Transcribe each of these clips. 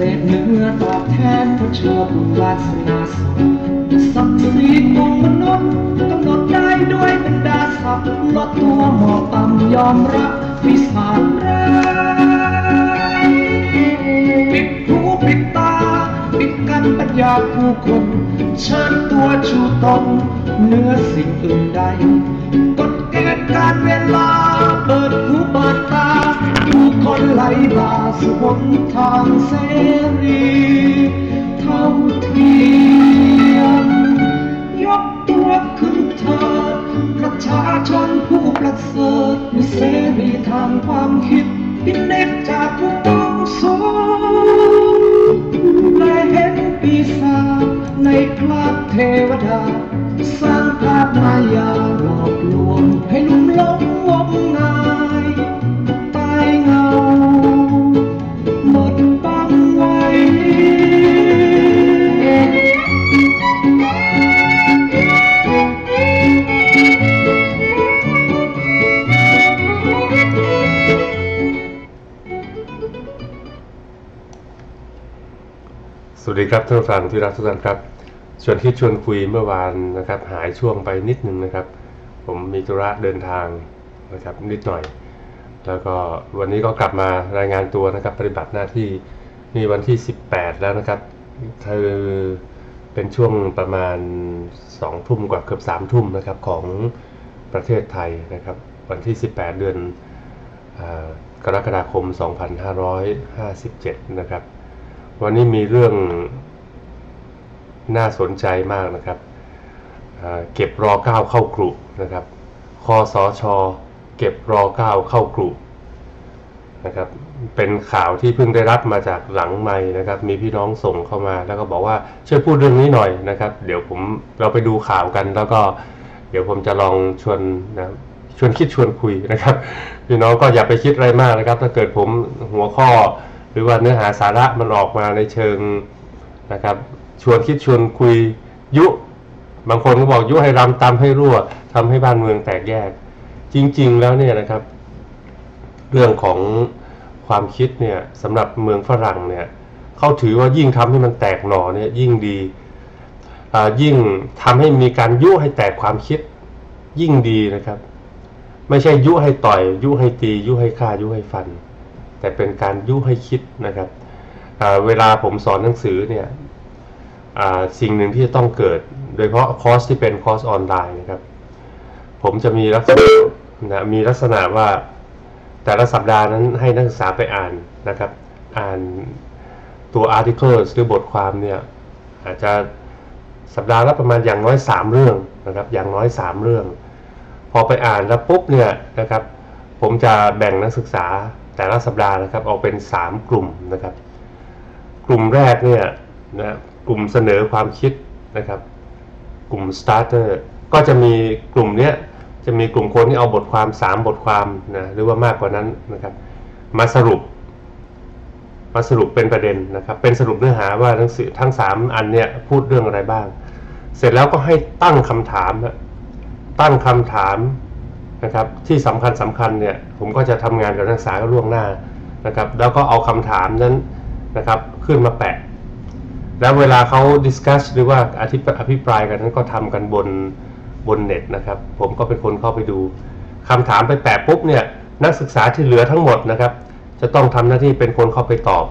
เศษเนื้อตอบแทนเพราะเชื่อบุญวาสนาสมศักดิ์ศรีของมนุษย์กำหนดได้ด้วยบรรดาศักดิ์ลดตัวหมอต่ำยอมรับวิสานร้ายปิดหูปิดตา ปิดกันปัญญาผู้คนเชิญตัวชูตนเนื้อสิ่งอื่นใดกฎเกณฑ์การเวลา เปิดหูเปิดตาผู้คนไหลบ่าสุบนทางเสรีเท่าเทียมยกตัวขึ้นเธอประชาชนผู้ประเสริฐมีเสรีทางความคิดพินเนตจากผู้ต้องสงและเห็นปีศาจในคราบเทวดา สร้างภาพมายาหลอกลวงให้ลุ่มหลง ฟังที่รักทุกท่านครับชวนคิดชวนคุยเมื่อวานนะครับ หายช่วงไปนิดนึงนะครับ ผมมีธุระเดินทางนะครับนิดหน่อย แล้วก็วันนี้ก็กลับมารายงานตัวนะครับ ปฏิบัติหน้าที่นี่วันที่ 18 แล้วนะครับเธอเป็นช่วงประมาณ2ทุ่มกว่าเกือบ3ทุ่มนะครับของประเทศไทยนะครับ วันที่ 18 เดือนกรกฎาคม 2557 นะครับ วันนี้มีเรื่องน่าสนใจมากนะครับเก็บรอเก้าเข้ากรุนะครับคอสอชอเก็บรอเก้าเข้ากรุนะครับเป็นข่าวที่เพิ่งได้รับมาจากหลังไม่นะครับ มีพี่น้องส่งเข้ามา แล้วก็บอกว่าช่วยพูดเรื่องนี้หน่อยนะครับ เดี๋ยวผมเราไปดูข่าวกัน แล้วก็เดี๋ยวผมจะลองชวนนะชวนคิดชวนคุยนะครับ พี่น้องก็อย่าไปคิดอะไรมากนะครับ ถ้าเกิดผมหัวข้อ รือว่าเนื้อหาสาระมันออกมาในเชิงนะครับ ชวนคิดชวนคุยยุ บางคนก็บอกยุให้รำตำให้รั่วทำให้บ้านเมืองแตกแยก จริง ๆ แล้วเนี่ยนะครับ เรื่องของความคิดเนี่ยสำหรับเมืองฝรั่งเนี่ยเขาถือว่ายิ่งทำให้มันแตกหน่อเนี่ยยิ่งดียิ่งทำให้มีการยุให้แตกความคิดยิ่งดีนะครับ ไม่ใช่ยุให้ต่อย ยุให้ตี ยุให้ฆ่า ยุให้ฟัน แต่เป็นการยุให้คิดนะครับเวลาผมสอนหนังสือเนี่ยสิ่งหนึ่งที่จะต้องเกิด โดยเฉพาะคอร์สที่เป็นคอร์สออนไลน์นะครับ ผมจะมีลักษณะนะมีลักษณะว่าแต่ละสัปดาห์นั้นให้นักศึกษาไปอ่านนะครับ อ่านตัว articles หรือบทความเนี่ยอาจจะสัปดาห์ละประมาณอย่างน้อย 3 เรื่องนะครับ อย่างน้อย 3 เรื่อง พอไปอ่านแล้วปุ๊บเนี่ยนะครับ ผมจะแบ่งนักศึกษา แต่ละสัปดาห์นะครับออกเป็น 3 กลุ่มนะครับ กลุ่มแรกเนี่ยนะกลุ่มเสนอความคิดนะครับ กลุ่ม starter ก็จะมีกลุ่มเนี้ยจะมีกลุ่มคนที่เอาบทความ 3 บทความนะหรือว่ามากกว่านั้นนะครับ มาสรุป มาสรุปเป็นประเด็นนะครับ เป็นสรุปเนื้อหาว่าทั้งสื่อทั้ง 3 อันเนี้ยพูดเรื่องอะไรบ้าง เสร็จแล้วก็ให้ตั้งคำถามตั้งคำถาม นะครับที่สำคัญสำคัญเนี่ยผมก็จะทำงานกับนักศึกษาล่วงหน้านะครับ แล้วก็เอาคำถามนั้นนะครับขึ้นมาแปะ แล้วเวลาเขาดิสคัสหรือว่าอธิอภิปรายกันนั้นก็ทำกันบนบนเน็ตนะครับ ผมก็เป็นคนเข้าไปดูคำถามไปแปะปุ๊บเนี่ยนักศึกษาที่เหลือทั้งหมดนะครับ จะต้องทำหน้าที่เป็นคนเข้าไปตอบ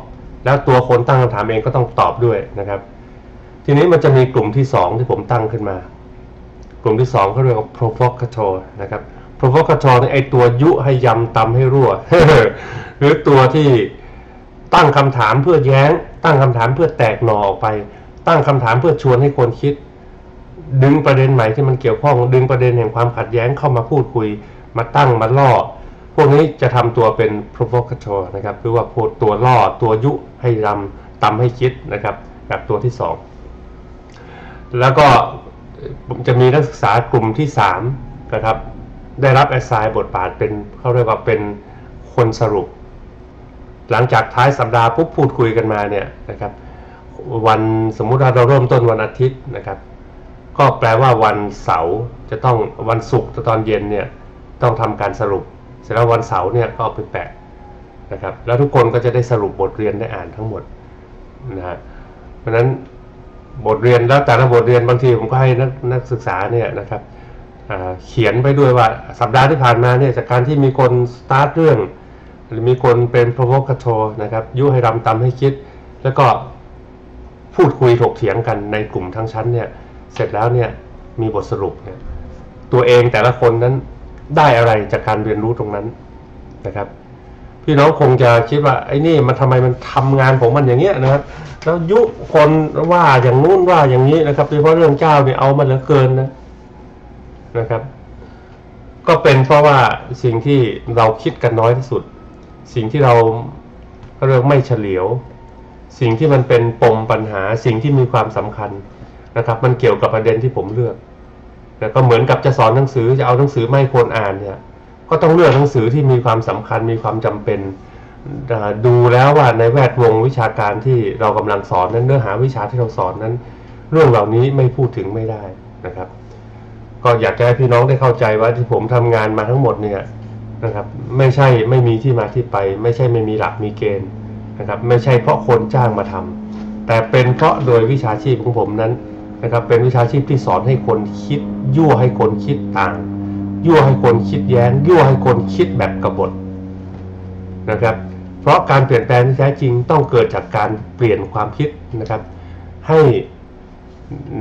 แล้วตัวคนตั้งคำถามเองก็ต้องตอบด้วยนะครับ ทีนี้มันจะมีกลุ่มที่ 2 ที่ผมตั้งขึ้นมา กลุ่มที่2เขาเรียกว่า provocateur นะครับ provocateur นี่ไอตัวยุให้ยำตำให้รั่ว หรือตัวที่ตั้งคำถามเพื่อแย้ง ตั้งคำถามเพื่อแตกหน่อออกไป ตั้งคำถามเพื่อชวนให้คนคิด ดึงประเด็นใหม่ที่มันเกี่ยวข้อง ดึงประเด็นแห่งความขัดแย้งเข้ามาพูดคุย มาตั้งมาล่อ พวกนี้จะทำตัวเป็น provocateur นะครับคือว่าตัวล่อตัวยุให้รำตำให้คิดนะครับแบบตัวที่สองแล้วก็จะมีนักศึกษากลุ่มที่3นะครับ ได้รับแอสไซน์บทบาทเป็นเขาเรียกว่าเป็นคนสรุป หลังจากท้ายสัปดาห์ปุ๊บพูดคุยกันมาเนี่ยนะครับ วันสมมุติว่าเราเริ่มต้นวันอาทิตย์นะครับ ก็แปลว่าวันเสาร์จะต้องวันศุกร์ตอนเย็นเนี่ยต้องทำการสรุป เสร็จแล้ววันเสาร์เนี่ยก็เอาไปแปะนะครับ แล้วทุกคนก็จะได้สรุปบทเรียนได้อ่านทั้งหมดนะฮะเพราะฉะนั้นบทเรียนแล้วแต่ละบทเรียนบางทีผมก็ให้นักนักศึกษาเนี่ยนะครับ เขียนไปด้วยว่าสัปดาห์ที่ผ่านมาเนี่ยจากการที่มีคนสตาร์ทเรื่อง หรือมีคนเป็น provocateur นะครับยุให้รำตำให้คิด แล้วก็พูดคุยถกเถียงกันในกลุ่มทั้งชั้นเนี่ยเสร็จแล้วเนี่ยมีบทสรุปเนี่ยตัวเองแต่ละคนนั้นได้อะไรจากการเรียนรู้ตรงนั้นนะครับ พี่น้องคงจะคิดว่าไอ้นี่มันทำไมมันทำงานของมันอย่างเงี้ยนะครับแล้วยุคนว่าอย่างนู้นว่าอย่างนี้นะครับโดยเฉพาะเรื่องเจ้าเนี่ยเอามาเหลือเกินนะ นะครับ ก็เป็นเพราะว่าสิ่งที่เราคิดกันน้อยที่สุด สิ่งที่เราเรียกไม่เฉลียว สิ่งที่มันเป็นปมปัญหาสิ่งที่มีความสำคัญนะครับ มันเกี่ยวกับประเด็นที่ผมเลือกแต่ก็เหมือนกับจะสอนหนังสือจะเอาหนังสือไม่คนอ่านเนี่ยก็ต้องเลือกหนังสือที่มีความสำคัญมีความจำเป็นดูแล้วว่าในแวดวงวิชาการที่เรากำลังสอนนั้นเนื้อหาวิชาที่เราสอนนั้น เรื่องเหล่านี้ไม่พูดถึงไม่ได้นะครับ ก็อยากจะให้พี่น้องได้เข้าใจว่าที่ผมทำงานมาทั้งหมดเนี่ยนะครับ ไม่ใช่ไม่มีที่มาที่ไป ไม่ใช่ไม่มีหลักมีเกณฑ์นะครับ ไม่ใช่เพราะคนจ้างมาทำแต่เป็นเพราะโดยวิชาชีพของผมนั้นนะครับ เป็นวิชาชีพที่สอนให้คนคิด ยั่วให้คนคิดต่าง ยั่วให้คนคิดแย้ง ยั่วให้คนคิดแบบกบฏนะครับ เพราะการเปลี่ยนแปลงที่แท้จริงต้องเกิดจากการเปลี่ยนความคิดนะครับ ให้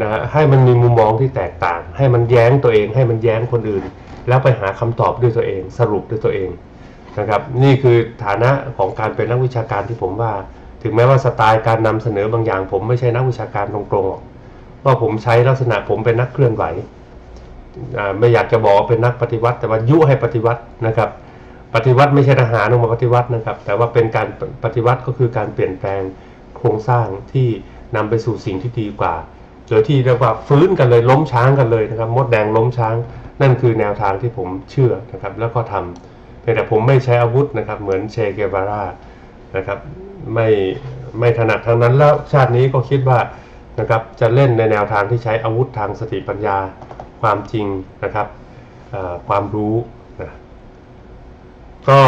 นะให้มันมีมุมมองที่แตกต่าง ให้มันแย้งตัวเอง ให้มันแย้งคนอื่น แล้วไปหาคำตอบด้วยตัวเอง สรุปด้วยตัวเองนะครับ นี่คือฐานะของการเป็นนักวิชาการที่ผมว่า ถึงแม้ว่าสไตล์การนำเสนอบางอย่าง ผมไม่ใช่นักวิชาการตรงๆเพราะผมใช้ลักษณะผมเป็นนักเคลื่อนไหวไม่อยากจะบอกว่าเป็นนักปฏิวัติ แต่ว่ายุให้ปฏิวัตินะครับ ปฏิวัติไม่ใช่ทหารออกมาปฏิวัตินะครับ แต่ว่าเป็นการปฏิวัติก็คือการเปลี่ยนแปลงโครงสร้างที่นำไปสู่สิ่งที่ดีกว่า โดยที่เรียกว่าฟื้นกันเลยล้มช้างกันเลยนะครับ มดแดงล้มช้าง นั่นคือแนวทางที่ผมเชื่อนะครับ แล้วก็ทำแต่ผมไม่ใช้อาวุธนะครับ เหมือนเชเกวาร่านะครับไม่ไม่ถนัดทางนั้นแล้วชาตินี้ก็คิดว่านะครับจะเล่นในแนวทางที่ใช้อาวุธทางสติปัญญาความจริงนะครับความรู้ก็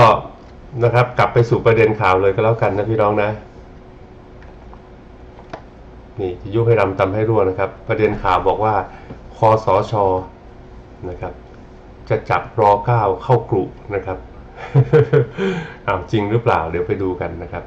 นะครับกลับไปสู่ประเด็นข่าวเลยก็แล้วกันนะพี่น้องนะ นี่จะยุให้รำตำให้รั่วนะครับ ประเด็นข่าวบอกว่าคอสอชอนะครับ จะจับรอเก้าเข้ากรุนะครับ อ้าวจริงหรือเปล่าเดี๋ยวไปดูกันนะครับ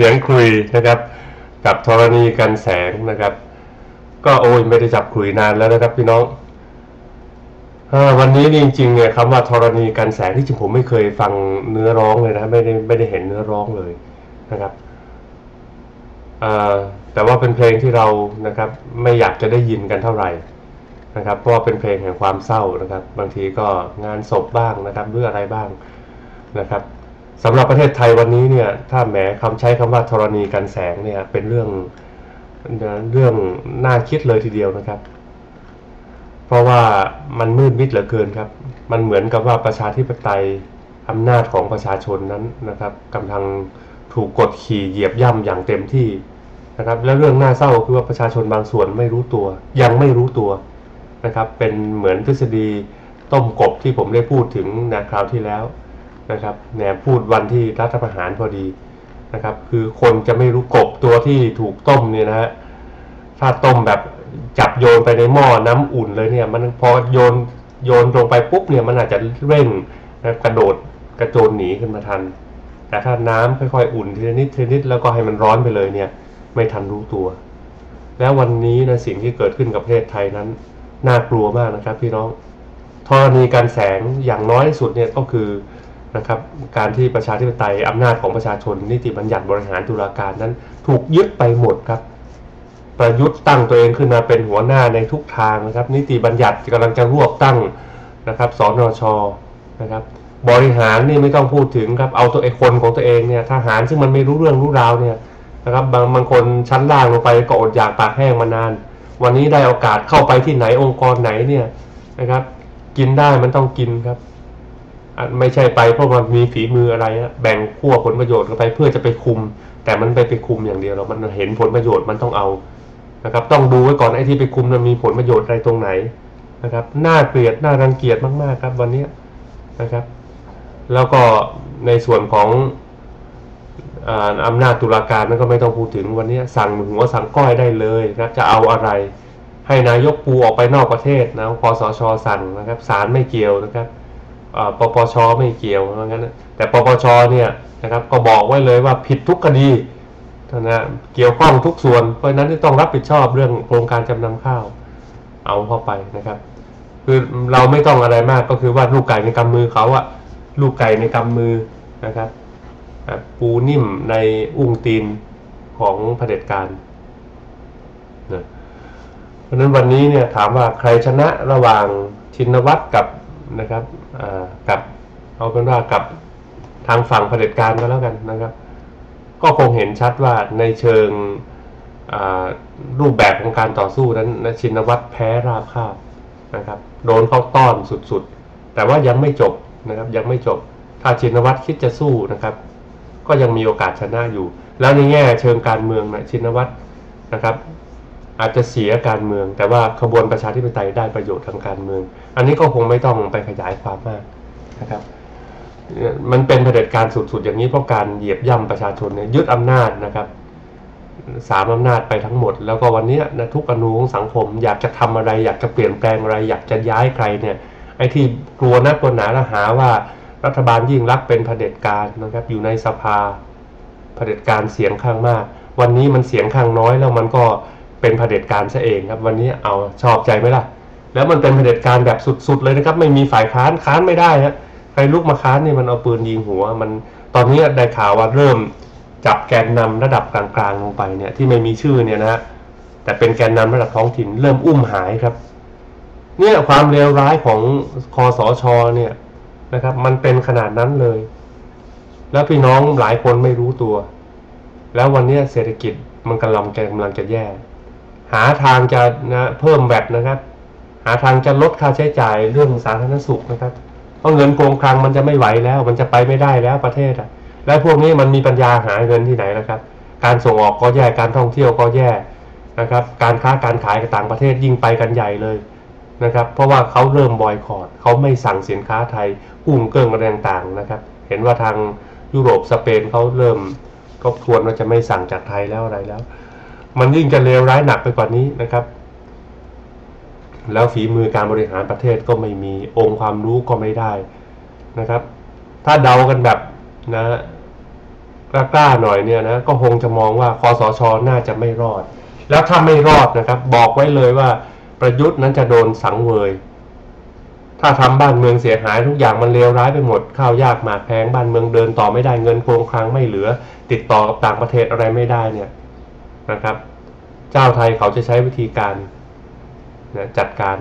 สียงคุยนะครับ กับธรณีกันแสงนะครับ ก็โอ้ยไม่ได้จับคุยนานแล้วนะครับพี่น้องวันนี้นี่จริงๆเนี่ยคำว่าธรณีกันแสงที่จริงผมไม่เคยฟังเนื้อร้องเลยนะไม่ได้ไม่ได้เห็นเนื้อร้องเลยนะครับแต่ว่าเป็นเพลงที่เรานะครับ ไม่อยากจะได้ยินกันเท่าไหร่นะครับ เพราะว่าเป็นเพลงแห่งความเศร้านะครับ บางทีก็งานศพบ้างนะครับเรื่ออะไรบ้างนะครับ สำหรับประเทศไทยวันนี้เนี่ยถ้าแหมคำใช้คำว่าธรณีกันแสงเนี่ยเป็นเรื่องเรื่องน่าคิดเลยทีเดียวนะครับ เพราะว่ามันมืดมิดเหลือเกินครับ มันเหมือนกับว่าประชาธิปไตยอำนาจของประชาชนนั้นนะครับกำลังถูกกดขี่เหยียบย่ำอย่างเต็มที่นะครับ และเรื่องน่าเศร้าคือว่าประชาชนบางส่วนไม่รู้ตัว ยังไม่รู้ตัวนะครับ เป็นเหมือนทฤษฎีต้มกบที่ผมได้พูดถึงนะคราวที่แล้ว นะครับแหนพูดวันที่รัฐประหารพอดีนะครับ คือคนจะไม่รู้กบตัวที่ถูกต้มเนี่ยนะฮะถ้าต้มแบบจับโยนไปในหม้อน้ำอุ่นเลยเนี่ย มันพอโยนโยนลงไปปุ๊บเนี่ยมันอาจจะเร่งนะกระโดดกระโจนหนีขึ้นมาทัน แต่ถ้าน้ำค่อยๆอุ่นทีละนิดทีละนิดแล้วก็ให้มันร้อนไปเลยเนี่ย ไม่ทันรู้ตัว แล้ววันนี้นะสิ่งที่เกิดขึ้นกับประเทศไทยนั้นน่ากลัวมากนะครับพี่น้องธรณีการแสงอย่างน้อยที่สุดเนี่ยก็คือ นะครับการที่ประชาธิปไตยอำนาจของประชาชน นิติบัญญัติบริหารตุลาการนั้น ถูกยึดไปหมดครับ ประยุทธ์ตั้งตัวเองขึ้นมาเป็นหัวหน้าในทุกทางนะครับ นิติบัญญัติกำลังจะรวบตั้งนะครับสนชนะครับบริหารนี่ไม่ต้องพูดถึงครับเอาตัวไอ้คนของตัวเองเนี่ยทหารซึ่งมันไม่รู้เรื่องรู้ราวเนี่ยนะครับบางบางคนชั้นล่างลงไปก็อดอยากปากแห้งมานาน วันนี้ได้โอกาสเข้าไปที่ไหนองค์กรไหนเนี่ยนะครับกินได้มันต้องกินครับ ไม่ใช่ไปเพราะมันมีฝีมืออะไรนะแบ่งขั้วผลประโยชน์กันไปเพื่อจะไปคุม แต่มันไปไปคุมอย่างเดียวเรามันเห็นผลประโยชน์มันต้องเอานะครับ ต้องดูไว้ก่อนไอ้ที่ไปคุมมันมีผลประโยชน์อะไรตรงไหนนะครับน่าเกลียดน่ารังเกียจมากๆครับ วันนี้นะครับ แล้วก็ในส่วนของอำนาจตุลาการนั้นก็ไม่ต้องพูดถึงวันนี้สั่งหัวสั่งก้อยได้เลยนะจะเอาอะไร ให้นายกปูออกไปนอกประเทศนะคอสชสั่งนะครับศาลไม่เกี่ยวนะครับ ปปชไม่เกี่ยวเพราะงั้นแต่ปปชเนี่ยนะครับก็บอกไว้เลยว่าผิดทุกคดีนะเกี่ยวข้องทุกส่วนเพราะนั้นที่ต้องรับผิดชอบเรื่องโครงการจำนำข้าวเอาเข้าไปนะครับ คือเราไม่ต้องอะไรมากก็คือว่าลูกไก่ในกำมือเขาอะลูกไก่ในกำมือนะครับปูนิ่มในอุ้งตีนของเผด็จการนะเพราะนั้นวันนี้เนี่ยถามว่าใครชนะระหว่างชินวัตรกับนะครับ กับเอาเป็นว่ากับทางฝั่งเผด็จการก็แล้วกันนะครับ ก็คงเห็นชัดว่าในเชิงรูปแบบของการต่อสู้นั้นนชินวัตรแพ้ราบคาบนะครับ โดนเขาต้อนสุดๆ แต่ว่ายังไม่จบนะครับยังไม่จบ ถ้าชินวัตรคิดจะสู้นะครับ ก็ยังมีโอกาสชนะอยู่ แล้วในแง่เชิงการเมืองนะชินวัตรนะครับ อาจจะเสียการเมือง แต่ว่าขบวนประชาธิปไตยได้ประโยชน์ทางการเมือง อันนี้ก็คงไม่ต้องไปขยายความมากนะครับมันเป็นเผด็จการสุดๆ อย่างนี้เพราะการเหยียบย่ำประชาชนเนี่ยยึดอำนาจนะครับสามอำนาจไปทั้งหมด แล้วก็วันนี้นะทุกอนูของสังคมอยากจะทำอะไร อยากจะเปลี่ยนแปลงอะไร อยากจะย้ายใครเนี่ยไอ้ที่กลัวนักกลัวหนาละหาว่ารัฐบาลยิ่งรักเป็นเผด็จการนะครับ อยู่ในสภาเผด็จการเสียงข้างมาก วันนี้มันเสียงข้างน้อยแล้วมันก็ เป็นเผด็จการซะเองครับวันนี้เอาชอบใจไหมล่ะ แล้วมันเป็นเผด็จการแบบสุดๆเลยนะครับ ไม่มีฝ่ายค้านค้านไม่ได้ฮะใครลุกมาค้านนี่มันเอาปืนยิงหัว มันตอนนี้ได้ข่าวว่าเริ่มจับแกนนำระดับกลางๆลงไปเนี่ยที่ไม่มีชื่อเนี่ยนะฮะแต่เป็นแกนนำระดับท้องถิ่นเริ่มอุ้มหายครับ เนี่ยความเลวร้ายของคอสชเนี่ยนะครับ มันเป็นขนาดนั้นเลย แล้วพี่น้องหลายคนไม่รู้ตัว แล้ววันนี้เศรษฐกิจมันกำลังกำลังจะแย่ หาทางจะนะเพิ่มแบตนะครับ หาทางจะลดค่าใช้จ่ายเรื่องสาธารณสุขนะครับ เพราะเงินโกงคลังมันจะไม่ไหวแล้ว มันจะไปไม่ได้แล้วประเทศอะแล้วพวกนี้มันมีปัญญาหาเงินที่ไหนนะครับ การส่งออกก็แย่ การท่องเที่ยวก็แย่นะครับ การค้าการขายกับต่างประเทศยิ่งไปกันใหญ่เลยนะครับ เพราะว่าเขาเริ่มบอยคอรดเขาไม่สั่งสินค้าไทยกุ้งเกิ้งอะไรต่างๆนะครับ เห็นว่าทางยุโรปสเปนเขาเริ่มทบทวนว่าจะไม่สั่งจากไทยแล้วอะไรแล้ว มันยิ่งจะเลวร้ายหนักไปกว่านี้นะครับ แล้วฝีมือการบริหารประเทศก็ไม่มีองค์ความรู้ก็ไม่ได้นะครับ ถ้าเดากันแบบนะกล้าๆหน่อยเนี่ยนะก็คงจะมองว่าคอสชน่าจะไม่รอด แล้วถ้าไม่รอดนะครับ บอกไว้เลยว่าประยุทธ์นั้นจะโดนสังเวย ถ้าทำบ้านเมืองเสียหายทุกอย่างมันเลวร้ายไปหมดข้าวยากหมากแพงบ้านเมืองเดินต่อไม่ได้เงินโครงคลังไม่เหลือ ติดต่อกับต่างประเทศอะไรไม่ได้เนี่ย นะครับ เจ้าไทยเขาจะใช้วิธีการนะจัดการ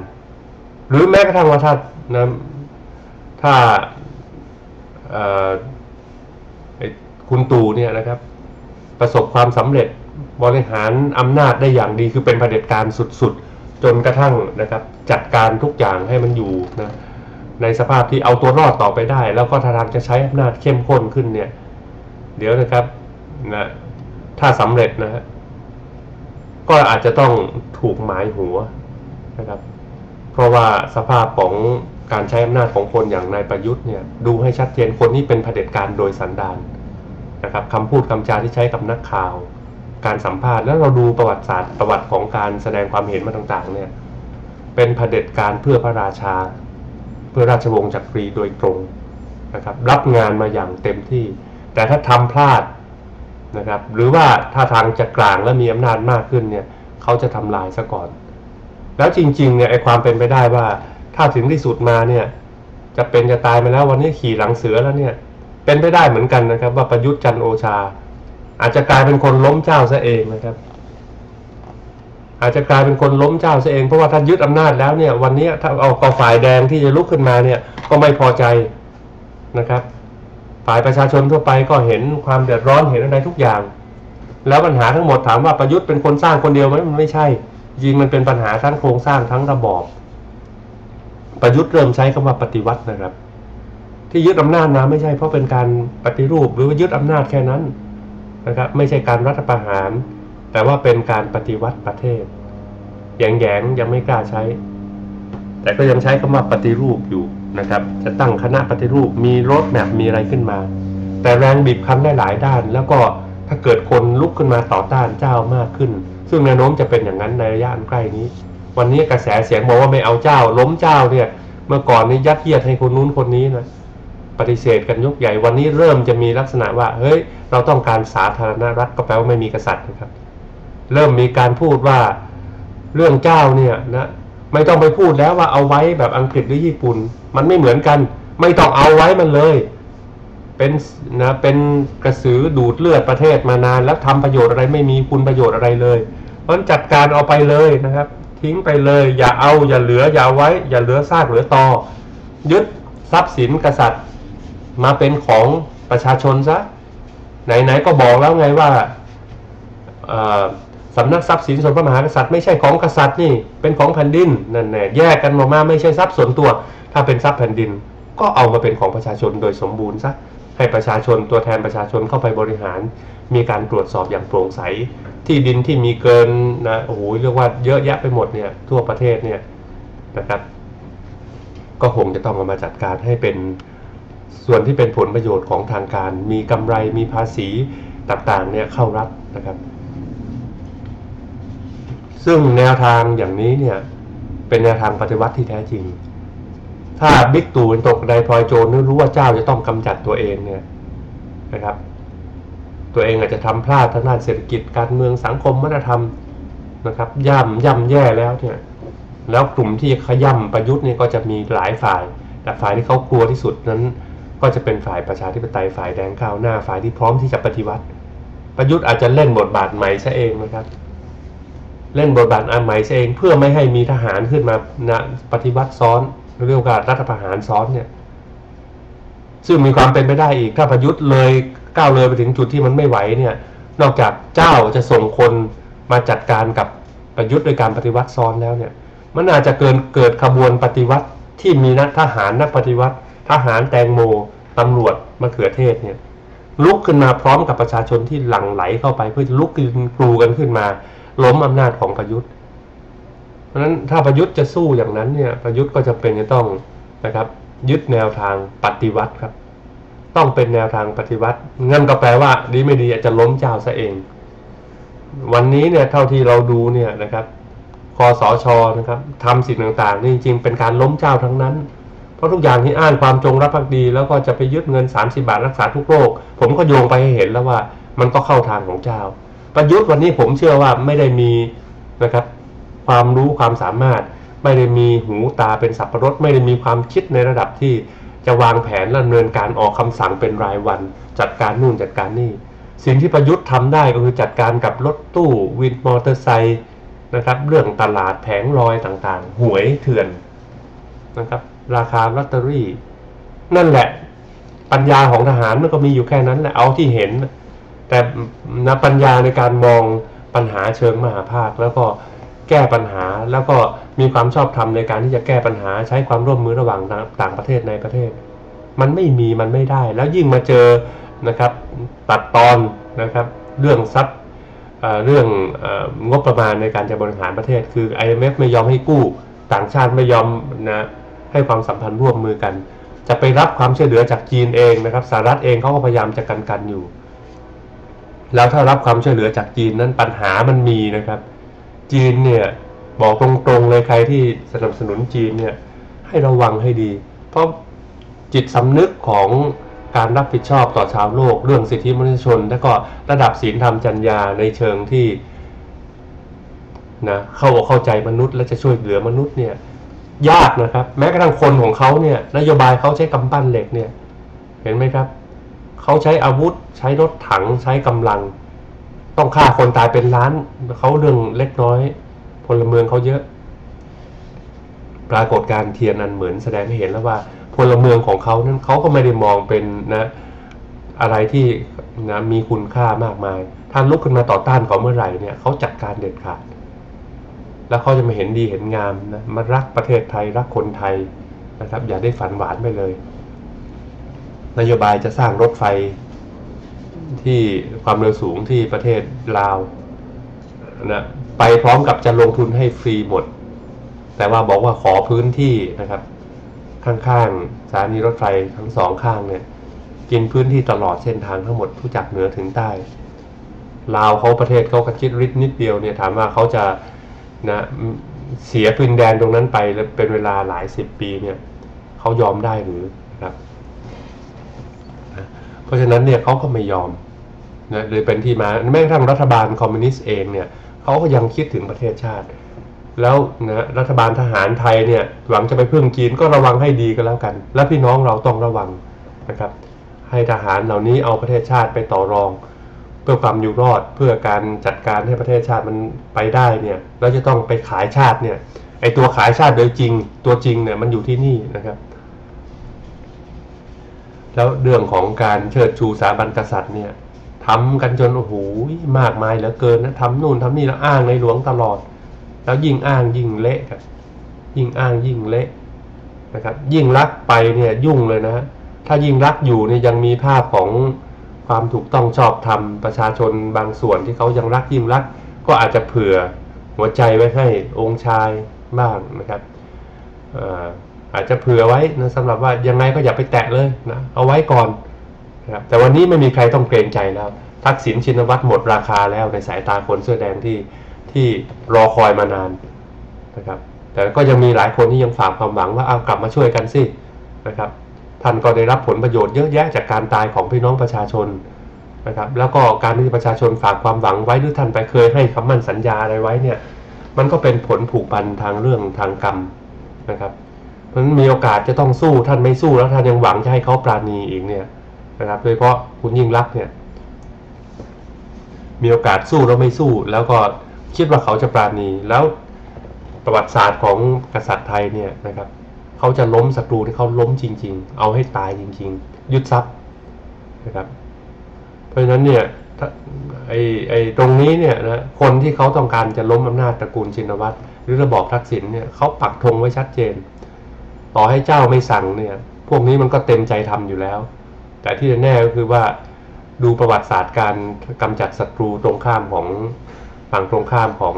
หรือแม้กระทั่งว่าถ้านะถ้าคุณตู่เนี่ยนะครับ ประสบความสำเร็จบริหารอำนาจได้อย่างดีคือเป็นเผด็จการสุดๆ จนกระทั่งนะครับ จัดการทุกอย่างให้มันอยู่นะในสภาพที่เอาตัวรอดต่อไปได้ แล้วก็ทางจะใช้อำนาจเข้มข้นขึ้นเนี่ย เดี๋ยวนะครับนะถ้าสำเร็จนะฮะ ก็อาจจะต้องถูกหมายหัวนะครับ เพราะว่าสภาพของการใช้อำนาจของคนอย่างนายประยุทธ์เนี่ยดูให้ชัดเจนคนนี้เป็นเผด็จการโดยสันดานนะครับคำพูดคำจาที่ใช้กับนักข่าว การสัมภาษณ์แล้วเราดูประวัติศาสตร์ประวัติของการแสดงความเห็นมาต่างๆเนี่ยเป็นเผด็จการเพื่อพระราชา เพื่อราชวงศ์จักรีโดยตรงนะครับรับงานมาอย่างเต็มที่ แต่ถ้าทำพลาด นะครับหรือว่าถ้าทางจะกลางและมีอำนาจมากขึ้นเนี่ยเขาจะทำลายซะก่อน แล้วจริงๆเนี่ยไอความเป็นไปได้ว่า ถ้าถึงที่สุดมาเนี่ยจะเป็นจะตายมาแล้ววันนี้ขี่หลังเสือแล้วเนี่ยเป็นไปได้เหมือนกันนะครับ ว่าประยุทธ์จันโอชา อาจจะกลายเป็นคนล้มเจ้าซะเองนะครับ อาจจะกลายเป็นคนล้มเจ้าซะเองเพราะว่าถ้ายึดอำนาจแล้วเนี่ยวันนี้ถ้าเอากฝ่ายแดงที่จะลุกขึ้นมาเนี่ยก็ไม่พอใจนะครับ ฝ่ายประชาชนทั่วไปก็เห็นความเดือดร้อนเห็นอะไรทุกอย่าง แล้วปัญหาทั้งหมดถามว่าประยุทธ์เป็นคนสร้างคนเดียวไหมมันไม่ใช่ จริงมันเป็นปัญหาทั้งโครงสร้างทั้งระบอบ ประยุทธ์เริ่มใช้คำว่าปฏิวัตินะครับ ที่ยึดอำนาจนะไม่ใช่เพราะเป็นการปฏิรูปหรือว่ายึดอำนาจแค่นั้นนะครับไม่ใช่การรัฐประหาร แต่ว่าเป็นการปฏิวัติประเทศแยงแยงยังไม่กล้าใช้ แต่ก็ยังใช้คำว่าปฏิรูปอยู่ นะครับ จะตั้งคณะปฏิรูปมีรถแมพมีอะไรขึ้นมา แต่แรงบีบคั้นได้หลายด้าน แล้วก็ถ้าเกิดคนลุกขึ้นมาต่อต้านเจ้ามากขึ้น ซึ่งแนวโน้มจะเป็นอย่างนั้นในระยะอันใกล้นี้ วันนี้กระแสเสียงบอกว่าไม่เอาเจ้า ล้มเจ้าเนี่ย เมื่อก่อนนี้ยัดเยียดให้คนนู้นคนนี้นะปฏิเสธกันยกใหญ่วันนี้เริ่มจะมีลักษณะว่าเฮ้ยเราต้องการสาธารณรัฐก็แปลว่าไม่มีกษัตริย์นะครับ เริ่มมีการพูดว่าเรื่องเจ้าเนี่ยนะ ไม่ต้องไปพูดแล้วว่าเอาไว้แบบอังกฤษหรือญี่ปุ่น มันไม่เหมือนกัน ไม่ต้องเอาไว้มันเลย เป็นนะเป็นกระสือดูดเลือดประเทศมานาน แล้วทำประโยชน์อะไรไม่มีคุณประโยชน์อะไรเลยมันจัดการเอาไปเลยนะครับ ทิ้งไปเลย อย่าเอาอย่าเหลืออย่าไว้ อย่าเหลือซากเหลือตอยึดทรัพย์สินกษัตริย์มาเป็นของประชาชนซะไหนๆก็บอกแล้วไงว่า สำนักทรัพย์สินส่วนพระมหากษัตริย์ไม่ใช่ของกษัตริย์นี่เป็นของแผ่นดินนั่นแน่แยกกันออกมาไม่ใช่ทรัพย์ส่วนตัว ถ้าเป็นทรัพย์แผ่นดิน ก็เอามาเป็นของประชาชนโดยสมบูรณ์ซะให้ประชาชนตัวแทนประชาชนเข้าไปบริหาร มีการตรวจสอบอย่างโปร่งใส ที่ดินที่มีเกินนะโอ้โหเรียกว่าเยอะแยะไปหมดเนี่ยทั่วประเทศเนี่ยนะครับก็คงจะต้องเอามาจัดการให้เป็นส่วนที่เป็นผลประโยชน์ของทางการ มีกำไรมีภาษีต่างๆเนี่ยเข้ารัฐนะครับ ซึ่งแนวทางอย่างนี้เนี่ยเป็นแนวทางปฏิวัติที่แท้จริง ถ้าบิ๊กตู่ตกใดพลอยโจรนึกรู้ว่าเจ้าจะต้องกำจัดตัวเองเนี่ยนะครับ ตัวเองอาจจะทำพลาดทางด้านเศรษฐกิจการเมืองสังคมวัฒนธรรมนะครับย่ำย่ำแย่แล้วเนี่ยแล้วกลุ่มที่ขย่ำประยุทธ์เนี่ยก็จะมีหลายฝ่าย แต่ฝ่ายที่เขากลัวที่สุดนั้น ก็จะเป็นฝ่ายประชาธิปไตยฝ่ายแดงข้าวหน้าฝ่ายที่พร้อมที่จะปฏิวัติ ประยุทธ์อาจจะเล่นบทบาทใหม่ซะเองนะครับ เล่นบทบาทอันใหม่ซะเอง เพื่อไม่ให้มีทหารขึ้นมานะปฏิวัติซ้อนเรียกว่ารัฐประหารซ้อนเนี่ย ซึ่งมีความเป็นไปได้อีก ถ้าประยุทธ์เลยก้าวเลยไปถึงจุดที่มันไม่ไหวเนี่ย นอกจากเจ้าจะส่งคนมาจัดการกับประยุทธ์โดยการปฏิวัติซ้อนแล้วเนี่ย มันอาจจะเกินเกิดขบวนปฏิวัติที่มีนักทหารนักปฏิวัติ ทหารแตงโมตำรวจมะเขือเทศเนี่ยลุกขึ้นมาพร้อมกับประชาชนที่หลั่งไหลเข้าไปเพื่อลุกกนกรูกันขึ้นมา ล้มอำนาจของประยุทธ์ เพราะฉะนั้นถ้าประยุทธ์จะสู้อย่างนั้นเนี่ยประยุทธ์ก็จะเป็นจะต้องนะครับ ยึดแนวทางปฏิวัติครับ ต้องเป็นแนวทางปฏิวัติงั้นก็แปลว่าดีไม่ดีอาจจะล้มเจ้าซะเอง วันนี้เนี่ยเท่าที่เราดูเนี่ยนะครับคอสชนะครับทำสิ่งต่างๆนี่จริงๆเป็นการล้มเจ้าทั้งนั้น เพราะทุกอย่างที่อ้านความจงรักภักดี แล้วก็จะไปยึดเงิน 30 บาทรักษาทุกโรค ผมก็โยงไปให้เห็นแล้วว่ามันก็เข้าทางของเจ้า ประยุทธ์วันนี้ผมเชื่อว่าไม่ได้มีนะครับความรู้ความสามารถ ไม่ได้มีหูตาเป็นสับปะรดไม่ได้มีความคิดในระดับที่จะวางแผนและดำเนินการออกคำสั่งเป็นรายวัน จัดการนู่นจัดการนี่ สิ่งที่ประยุทธ์ทำได้ก็คือจัดการกับรถตู้วินมอเตอร์ไซค์นะครับเรื่องตลาดแผงลอยต่างๆ หวยเถื่อนนะครับราคาลอตเตอรี่ นั่นแหละปัญญาของทหารมันก็มีอยู่แค่นั้นแหละเอาที่เห็น แต่นะปัญญาในการมองปัญหาเชิงมหาภาค แล้วก็แก้ปัญหาแล้วก็มีความชอบธรรมในการที่จะแก้ปัญหาใช้ความร่วมมือระหว่างต่างประเทศในประเทศ มันไม่มีมันไม่ได้ แล้วยิ่งมาเจอนะครับตัดตอนนะครับ เรื่องซับเรื่องงบประมาณในการจะบริหารประเทศ คือ IMF ไม่ยอมให้กู้ต่างชาติไม่ยอมนะให้ความสัมพันธ์ร่วมมือกัน จะไปรับความช่วยเหลือจากจีนเองนะครับสหรัฐเองเขาก็พยายามจะกันกันอยู่ แล้วถ้ารับความช่วยเหลือจากจีนนั้นปัญหามันมีนะครับ จีนเนี่ยบอกตรงๆเลยใครที่สนับสนุนจีนเนี่ยให้ระวังให้ดี เพราะจิตสำนึกของการรับผิดชอบต่อชาวโลก เรื่องสิทธิมนุษยชน และก็ระดับศีลธรรมจรรยาในเชิงที่นะเข้าเข้าใจมนุษย์และจะช่วยเหลือมนุษย์เนี่ยยากนะครับ แม้กระทั่งคนของเขาเนี่ยนโยบายเขาใช้กำปั้นเหล็กเนี่ยเห็นไหมครับ เขาใช้อาวุธ ใช้รถถังใช้กำลัง ต้องฆ่าคนตายเป็นล้านเขาเรื่องเล็กน้อย พลเมืองเขาเยอะ ปรากฏการเทียนนันเหมือนแสดงให้เห็นแล้วว่า พลเมืองของเขานั้นเขาก็ไม่ได้มองเป็นนะอะไรที่นะมีคุณค่ามากมาย ถ้าลุกขึ้นมาต่อต้านเขาเมื่อไหร่เนี่ยเขาจัดการเด็ดขาด แล้วเขาจะมาเห็นดีเห็นงามนะมารักประเทศไทยรักคนไทยนะครับ อย่าได้ฝันหวานไปเลย นโยบายจะสร้างรถไฟที่ความเร็วสูงที่ประเทศลาวนะไปพร้อมกับจะลงทุนให้ฟรีหมด แต่ว่าบอกว่าขอพื้นที่นะครับ ข้างๆสถานีรถไฟทั้งสองข้างเนี่ยกินพื้นที่ตลอดเส้นทางทั้งหมดทุกจากเหนือถึงใต้ลาวเขาประเทศเขากระชิดริดนิดเดียวเนี่ยถามว่าเขาจะนะเสียพื้นแดนตรงนั้นไปแล้วเป็นเวลาหลายสิบปีเนี่ยเขายอมได้หรือนะครับ เพราะฉะนั้นเนี่ยเขาก็ไม่ยอมนะเลยเป็นที่มาแม้กระทั่งรัฐบาลคอมมิวนิสต์เองเนี่ยเขาก็ยังคิดถึงประเทศชาติ แล้วนะรัฐบาลทหารไทยเนี่ยหวังจะไปพึ่งจีนก็ระวังให้ดีก็แล้วกัน และพี่น้องเราต้องระวังนะครับให้ทหารเหล่านี้เอาประเทศชาติไปต่อรอง เพื่อความอยู่รอดเพื่อการจัดการให้ประเทศชาติมันไปได้เนี่ยเราจะต้องไปขายชาติเนี่ยไอตัวขายชาติโดยจริง ตัวจริงเนี่ยมันอยู่ที่นี่นะครับ แล้วเรื่องของการเชิดชูสถาบันกษัตริย์เนี่ยทำกันจนโอ้โหมากมายเหลือเกินนะทำนู่นทำนี่แล้วอ้างในหลวงตลอด แล้วยิ่งอ้างยิ่งเละครับยิ่งอ้างยิ่งเละนะครับ ยิ่งรักไปเนี่ยยุ่งเลยนะ ถ้ายิ่งรักอยู่เนี่ยยังมีภาพของความถูกต้องชอบธรรมประชาชนบางส่วนที่เขายังรักยิ่งรัก ก็อาจจะเผื่อหัวใจไว้ให้องค์ชายบ้างนะครับ อาจจะเผื่อไว้นะสำหรับว่ายังไงก็อย่าไปแตะเลยนะเอาไว้ก่อนนะครับแต่วันนี้ไม่มีใครต้องเกรงใจแล้วทักษิณชินวัตรหมดราคาแล้วในสายตาคนเสื้อแดงที่ที่รอคอยมานานนะครับแต่ก็ยังมีหลายคนที่ยังฝากความหวังว่าเอากลับมาช่วยกันสินะครับท่านก็ได้รับผลประโยชน์เยอะแยะจากการตายของพี่น้องประชาชนนะครับแล้วก็การที่ประชาชนฝากความหวังไว้หรือท่านไปเคยให้คำมั่นสัญญาอะไรไว้เนี่ยมันก็เป็นผลผูกพันทางเรื่องทางกรรมนะครับ เพราะฉะนั้นมีโอกาสจะต้องสู้ท่านไม่สู้แล้วท่านยังหวังจะให้เขาปราณีอีกเนี่ยนะครับโดยเฉพาะคุณยิ่งรักเนี่ย มีโอกาสสู้แล้วไม่สู้ แล้วก็คิดว่าเขาจะปราณีแล้วประวัติศาสตร์ของกษัตริย์ไทยเนี่ยนะครับเขาจะล้มศัตรูที่เขาล้มจริง ๆ เอาให้ตายจริง ๆ ยึดทรัพย์นะครับ เพราะฉะนั้นเนี่ยไอ้ไอ้ตรงนี้เนี่ยนะคนที่เขาต้องการจะล้มอำนาจตระกูลชินวัตรหรือระบอบทักษิณเนี่ยเขาปักธงไว้ชัดเจน ต่อให้เจ้าไม่สั่งเนี่ย พวกนี้มันก็เต็มใจทำอยู่แล้ว แต่ที่แน่ก็คือว่าดูประวัติศาสตร์การกำจัดศัตรูตรงข้ามของฝั่งตรงข้ามของ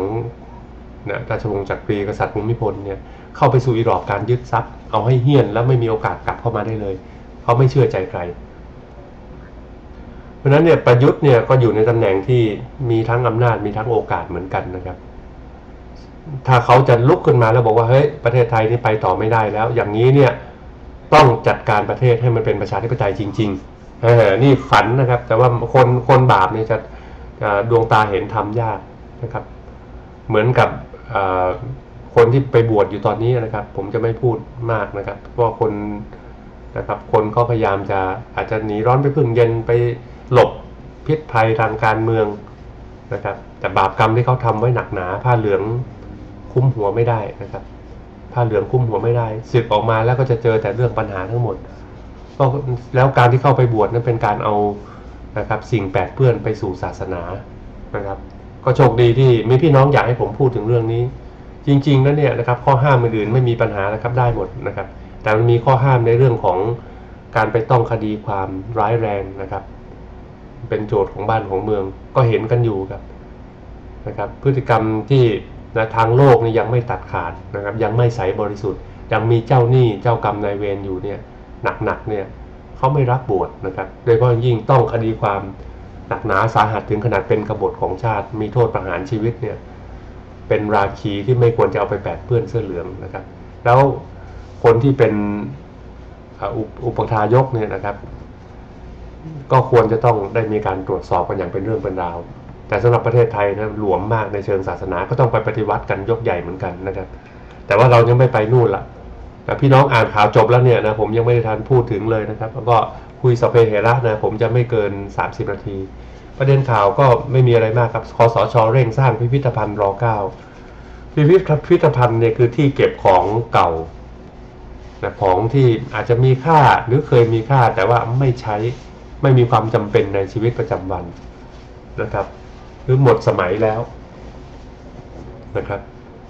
นะราชวงศ์จักรีกษัตริย์ภูมิพลเนี่ยเข้าไปสู่อีรอบการยึดทรัพย์เอาให้เฮี้ยนแล้วไม่มีโอกาสกลับเข้ามาได้เลยเขาไม่เชื่อใจใคร เพราะนั้นเนี่ยประยุทธ์เนี่ยก็อยู่ในตำแหน่งที่มีทั้งอำนาจมีทั้งโอกาสเหมือนกันนะครับ ถ้าเขาจะลุกขึ้นมาแล้วบอกว่าเฮ้ยประเทศไทยนี่ไปต่อไม่ได้แล้ว อย่างนี้เนี่ยต้องจัดการประเทศให้มันเป็นประชาธิปไตยจริงๆเออนี่ฝันนะครับ แต่ว่าคนคนบาปเนี่ยจะดวงตาเห็นทำยากนะครับ เหมือนกับคนที่ไปบวชอยู่ตอนนี้นะครับ ผมจะไม่พูดมากนะครับเพราะคนนะครับ คนก็พยายามจะอาจจะหนีร้อนไปพึ่งเย็นไปหลบพิษภัยทางการเมืองนะครับ แต่บาปกรรมที่เขาทำไว้หนักหนาผ้าเหลือง คุ้มหัวไม่ได้นะครับผ้าเหลืองคุ้มหัวไม่ได้สึกออกมาแล้วก็จะเจอแต่เรื่องปัญหาทั้งหมดก็แล้วการที่เข้าไปบวชนั้นเป็นการเอานะครับสิ่งแปดเปื้อนไปสู่ศาสนานะครับ ก็โชคดีที่มีพี่น้องอยากให้ผมพูดถึงเรื่องนี้ จริงๆแล้วเนี่ยนะครับข้อห้ามอื่นๆไม่มีปัญหานะครับได้หมดนะครับ แต่มันมีข้อห้ามในเรื่องของการไปต้องคดีความร้ายแรงนะครับ เป็นโจทย์ของบ้านของเมืองก็เห็นกันอยู่ครับนะครับ พฤติกรรมที่ นะทางโลกนี่ยังไม่ตัดขาดนะครับยังไม่ใสบริสุทธิ์ ยังมีเจ้าหนี้เจ้ากรรมนายเวรอยู่เนี่ยหนักๆเนี่ยเขาไม่รับบวชนะครับโดยเฉพาะยิ่งต้องคดีความหนักหนาสาหัสถึงขนาดเป็นกบฏของชาติ มีโทษประหารชีวิตเนี่ยเป็นราคีที่ไม่ควรจะเอาไปแปดเปื้อนเสื้อเหลืองนะครับ แล้วคนที่เป็นอุปอุปทายกเนี่ยนะครับ ก็ควรจะต้องได้มีการตรวจสอบกันอย่างเป็นเรื่องเป็นราว แต่สำหรับประเทศไทยนะหลวมมากในเชิงศาสนาก็ต้องไปปฏิวัติกันยกใหญ่เหมือนกันนะครับ แต่ว่าเรายังไม่ไปนู่นละแต่พี่น้องอ่านข่าวจบแล้วเนี่ยนะผมยังไม่ได้ทันพูดถึงเลยนะครับแล้วก็คุยสเพเหระนะผมจะไม่เกิน 30 นาที ประเด็นข่าวก็ไม่มีอะไรมากครับคอสชเร่งสร้างพิพิธภัณฑ์รอ9พิพิธภัณฑ์เนี่ยคือที่เก็บของเก่านะของที่อาจจะมีค่าหรือเคยมีค่าแต่ว่าไม่ใช้ไม่มีความจำเป็นในชีวิตประจำวันนะครับ หรือหมดสมัยแล้วนะครับ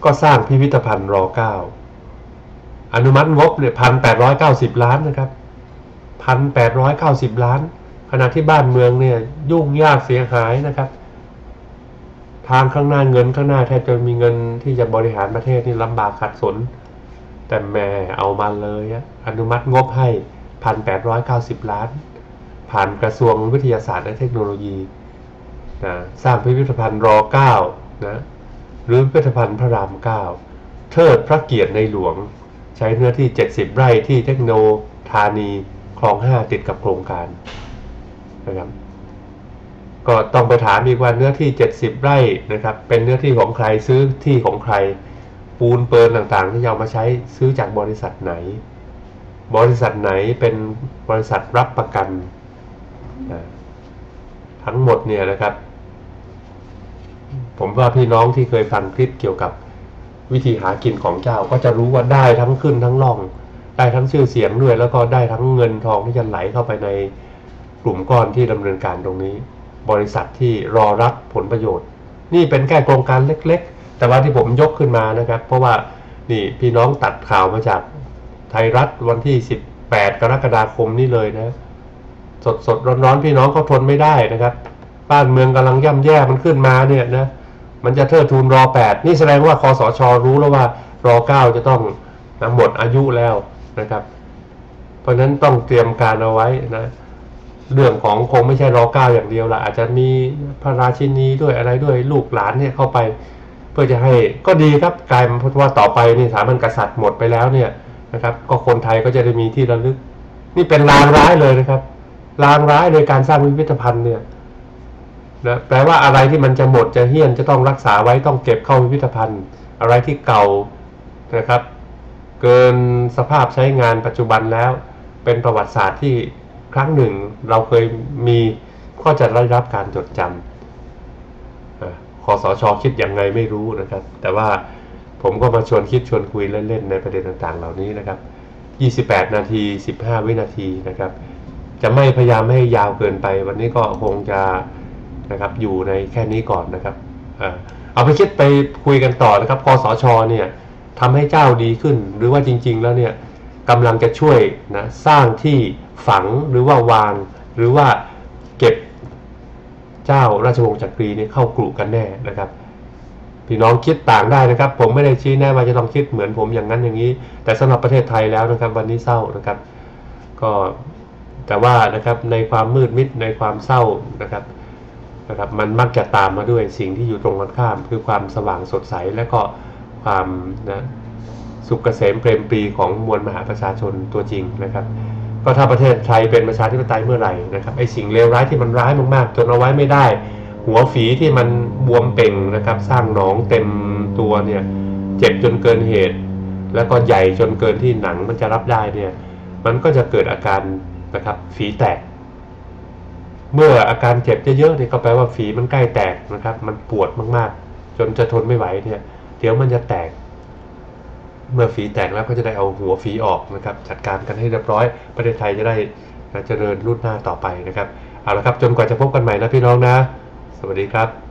ก็สร้างพิพิธภัณฑ์รอ9อนุมัติงบเนี่ยพันแปดร้อยเก้าสิบล้านนะครับพันแปดร้อยเก้าสิบล้าน ขณะที่บ้านเมืองเนี่ยยุ่งยากเสียหายนะครับ ทางข้างหน้าเงินข้างหน้าแทบจะมีเงินที่จะบริหารประเทศนี่ลำบากขัดสน แต่แม่เอามาเลยอะอนุมัติงบให้พันแปดร้อยเก้าสิบล้าน ผ่านกระทรวงวิทยาศาสตร์และเทคโนโลยี นะสร้างพิพิธภัณฑ์รอ9นะหรือพิพิธภัณฑ์พระราม9เทิดพระเกียรติในหลวง ใช้เนื้อที่ 70 ไร่ที่เทคโนธานีคลอง 5 ติดกับโครงการนะครับก็ต้องไปถามอีกว่าเนื้อที่ 70 ไร่นะครับเป็นเนื้อที่ของใครซื้อที่ของใครปูนเปิลต่างๆ ที่เอามาใช้ซื้อจากบริษัทไหน บริษัทไหนเป็นบริษัทรับประกันนะทั้งหมดเนี่ยนะครับ ผมว่าพี่น้องที่เคยฟังคลิปเกี่ยวกับวิธีหากินของเจ้าก็จะรู้ว่าได้ทั้งขึ้นทั้งล่อง ได้ทั้งชื่อเสียงด้วย แล้วก็ได้ทั้งเงินทองที่จะไหลเข้าไปในกลุ่มก้อนที่ดำเนินการตรงนี้ บริษัทที่รอรับผลประโยชน์ นี่เป็นแค่โครงการเล็ก ๆ แต่ว่าที่ผมยกขึ้นมานะครับ เพราะว่านี่พี่น้องตัดข่าวมาจากไทยรัฐวันที่ 18 กรกฎาคมนี่เลยนะสดสดร้อนๆพี่น้องเขาทนไม่ได้นะครับ บ้านเมืองกำลังย่ำแย่มันขึ้นมาเนี่ยนะ มันจะเทิดทูนรอแปดนี่แสดงว่าคอสชรู้แล้วว่ารอเก้าจะต้องนะหมดอายุแล้วนะครับ เพราะฉะนั้นต้องเตรียมการเอาไว้นะเรื่องของคงไม่ใช่รอเก้าอย่างเดียวละอาจจะมีพระราชินีด้วยอะไรด้วยลูกหลานเนี่ยเข้าไป เพื่อจะให้ก็ดีครับกลายเป็นเพราะว่าต่อไปนี่สามัญกษัตริย์หมดไปแล้วเนี่ยนะครับ ก็คนไทยก็จะได้มีที่ระลึก นี่เป็นลางร้ายเลยนะครับลางร้ายในการสร้างพิพิธภัณฑ์เนี่ย นะแปลว่าอะไรที่มันจะหมดจะเฮี้ยนจะต้องรักษาไว้ต้องเก็บเข้าพิพิธภัณฑ์ อะไรที่เก่านะครับ เกินสภาพใช้งานปัจจุบันแล้ว เป็นประวัติศาสตร์ที่ครั้งหนึ่งเราเคยมีก็จะได้รับการจดจำอะคอสชคิดยังไงไม่รู้นะครับ แต่ว่าผมก็มาชวนคิดชวนคุยเล่นๆในประเด็นต่างๆ เหล่านี้นะครับ 28 นาที 15 วินาทีนะครับ จะไม่พยายามไม่ให้ยาวเกินไป วันนี้ก็คงจะ นะครับอยู่ในแค่นี้ก่อนนะครับเอาไปคิดไปคุยกันต่อนะครับคอสชเนี่ยทำให้เจ้าดีขึ้น หรือว่าจริง ๆ แล้วเนี่ยกำลังจะช่วยนะสร้างที่ฝังหรือว่าวาง หรือว่าเก็บเจ้าราชวงศ์จักรีเนี่ยเข้ากลุ่กันแน่นะครับพี่น้องคิดต่างได้นะครับ ผมไม่ได้ชี้แน่ว่าจะต้องคิดเหมือนผมอย่างนั้นอย่างนี้ แต่สำหรับประเทศไทยแล้วนะครับ วันนี้เศร้านะครับ ก็แต่ว่านะครับในความมืดมิดในความเศร้านะครับ นะครับมันมักจะตามมาด้วยสิ่งที่อยู่ตรงกันข้าม คือความสว่างสดใสและก็ความนะสุขเกษมเปรมปรีของมวลมหาประชาชนตัวจริงนะครับ ก็ถ้าประเทศไทยเป็นประชาธิปไตยเมื่อไหร่นะครับไอ้สิ่งเลวร้ายที่มันร้ายมากๆจนเอาไว้ไม่ได้ หัวฝีที่มันบวมเป่งนะครับ สร้างหนองเต็มตัวเนี่ยเจ็บจนเกินเหตุ แล้วก็ใหญ่จนเกินที่หนังมันจะรับได้เนี่ยมันก็จะเกิดอาการนะครับฝีแตก เมื่ออาการเจ็บเยอะๆเนี่ยก็แปลว่าฝีมันใกล้แตกนะครับ มันปวดมากๆ จนจะทนไม่ไหวเนี่ย เดี๋ยวมันจะแตก เมื่อฝีแตกแล้วก็จะได้เอาหัวฝีออกนะครับ จัดการกันให้เรียบร้อย ประเทศไทยจะได้เจริญรุ่นหน้าต่อไปนะครับ เอาละครับ จนกว่าจะพบกันใหม่นะพี่น้องนะ สวัสดีครับ